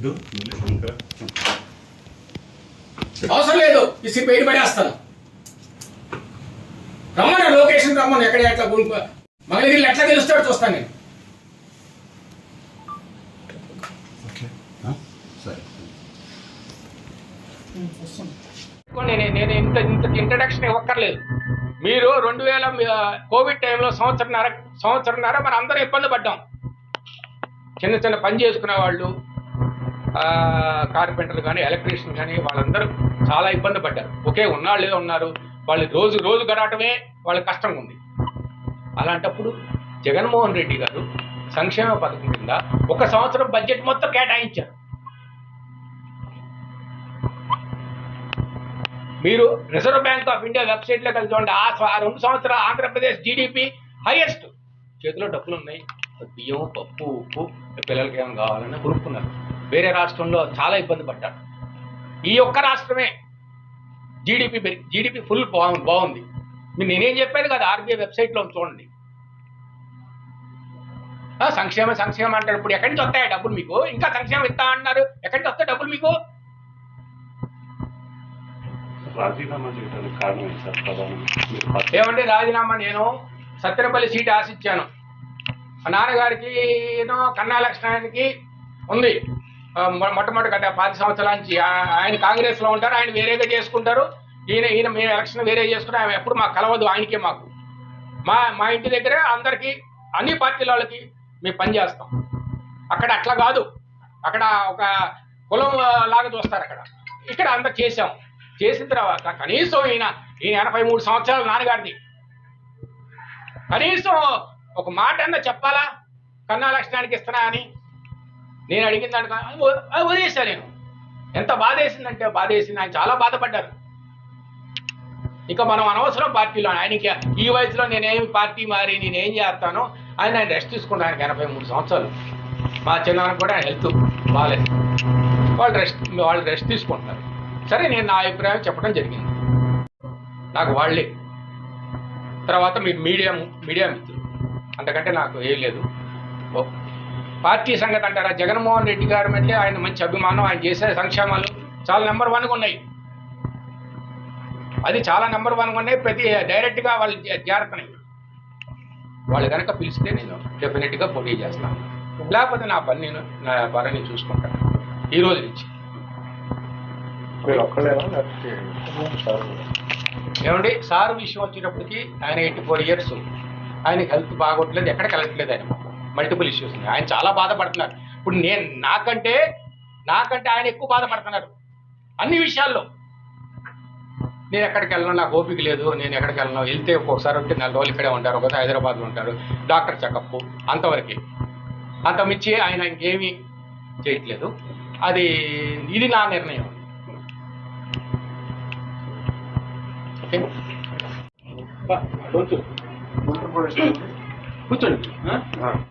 సిద్ధు శంకర్ అవసరం లేదు. ఇసి బయట పడేస్తాను. రమ్మను లొకేషన్ రమ్మను ఎక్కడ ఎట్లా మంగళగిరిలో ఎట్లా గెలుస్తాడో చూస్తాను నేను. సరే. నేను నేను ఇంత ఇంత ఇంట్రడక్షన్ ఇవ్వక్కర్లేదు. మీరు రెండు వేల కోవిడ్ టైంలో సంవత్సరంన్నర సంవత్సరంన్నర మన అందరం ఇబ్బంది పడ్డాం. చిన్న చిన్న పని చేసుకునే వాళ్ళు కార్పెంటర్లు కానీ ఎలక్ట్రీషియన్ కానీ వాళ్ళందరూ చాలా ఇబ్బంది పడ్డారు. ఒకే ఉన్నాళ్ళే ఉన్నారు. వాళ్ళు రోజు రోజు గడటమే వాళ్ళ కష్టంగా ఉంది. అలాంటప్పుడు జగన్మోహన్ రెడ్డి గారు సంక్షేమ పథకం కింద ఒక సంవత్సరం బడ్జెట్ మొత్తం కేటాయించారు. మీరు రిజర్వ్ బ్యాంక్ ఆఫ్ ఇండియా వెబ్సైట్లో కలిసి చూడండి ఆ ఆ రెండు సంవత్సరాలు ఆంధ్రప్రదేశ్ జీడిపి హైయెస్ట్ చేతిలో డబ్బులు ఉన్నాయి. బియ్యం పప్పు ఉప్పు పిల్లలకి ఏమైనా కావాలని కొనుక్కున్నారు. వేరే రాష్ట్రంలో చాలా ఇబ్బంది పడ్డాడు ఈ ఒక్క రాష్ట్రమే జీడిపి జీడిపి ఫుల్ బాగుంది బాగుంది. మీరు నేనేం చెప్పాను కదా ఆర్బీఐ వెబ్సైట్లో చూడండి. ఆ, సంక్షేమ సంక్షేమం అంటారు. ఇప్పుడు ఎక్కడి నుంచి వస్తాయి డబ్బులు మీకు? ఇంకా సంక్షేమం ఇస్తా అంటున్నారు. ఎక్కడి నుంచి వస్తాయి డబ్బులు మీకు? ఏమంటే రాజీనామా నేను? సత్తెనపల్లి సీట్ ఆశించాను. మా నాన్నగారికి ఏదో కన్నా లక్ష్మణానికి ఉంది. మొట్టమొదటి గత పది సంవత్సరాల నుంచి ఆయన కాంగ్రెస్లో ఉంటారు ఆయన వేరేగా చేసుకుంటారు. ఈయన ఈయన మేము ఎలక్షన్ వేరే చేసుకుంటాం ఆయన ఎప్పుడు మాకు కలవదు ఆయనకే మాకు. మా మా ఇంటి దగ్గరే అందరికీ అన్ని పార్టీల వాళ్ళకి మేము పని చేస్తాం. అక్కడ అట్లా కాదు. అక్కడ ఒక కులం లాగా చూస్తారు అక్కడ. ఇక్కడ అంత చేసాం చేసిన తర్వాత కనీసం ఈయన ఈయన ఎనభై మూడు సంవత్సరాలు నాన్నగారిది. కనీసం ఒక మాట అన్న చెప్పాలా? కన్నా లక్షణానికి ఇస్తున్నా అని? నేను అడిగిన దానికి అది వదిలేసా నేను. ఎంత బాధ వేసిందంటే బాధ వేసింది ఆయన చాలా బాధపడ్డారు. ఇక మనం అనవసరం పార్టీలో ఆయనకి ఈ వయసులో నేనేమి పార్టీ మారి నేనేం చేస్తాను ఆయన ఆయన రెస్ట్ తీసుకున్నాను ఆయనకి ఎనభై మూడు సంవత్సరాలు. మా చిన్నానికి కూడా ఆయన హెల్త్ బాగాలేదు వాళ్ళు రెస్ట్ వాళ్ళు రెస్ట్ తీసుకుంటున్నారు సరే నేను నా అభిప్రాయం చెప్పడం జరిగింది. నాకు వాళ్ళే. తర్వాత మీ మీడియా మీడియా మిత్రులు. అంతకంటే నాకు ఏం లేదు. పార్టీ సంగతి అంటారా? జగన్మోహన్ రెడ్డి గారు అంటే ఆయన మంచి అభిమానం ఆయన చేసే సంక్షేమాలు చాలా నెంబర్ వన్గా ఉన్నాయి. అది చాలా నెంబర్ వన్గా ఉన్నాయి. ప్రతి డైరెక్ట్గా వాళ్ళు జా- వాళ్ళు కనుక పిలిస్తే నేను డెఫినెట్గా పోటీ చేస్తాను. లేకపోతే నా పని నేను నా పనిని చూసుకుంటాను. ఈ రోజు నుంచి. ఏమండి? సార్ విషయం వచ్చేటప్పటికి ఆయన ఎయిటీ ఫోర్ ఇయర్స్ ఆయన హెల్త్ బాగోట్లేదు. ఎక్కడికి వెళ్ళట్లేదు ఆయన. మల్టిపుల్ ఇష్యూస్ ఉన్నాయి. ఆయన చాలా బాధపడుతున్నారు. ఇప్పుడు నేను నాకంటే నాకంటే ఆయన ఎక్కువ బాధపడుతున్నారు. అన్ని విషయాల్లో. నేను ఎక్కడికి వెళ్ళను నాకు ఓపిక లేదు. నేను ఎక్కడికి వెళ్ళను. వెళ్తే ఒక్కొక్కసారి ఉంటే నెల రోజులు ఇక్కడే ఉంటారు. ఒకసారి హైదరాబాద్లో ఉంటారు. డాక్టర్ చెకప్ అంతవరకే. అంత మించి ఆయన ఇంకేమీ చేయట్లేదు. అది ఇది నా నిర్ణయం. ఓకే? కూర్చోండి?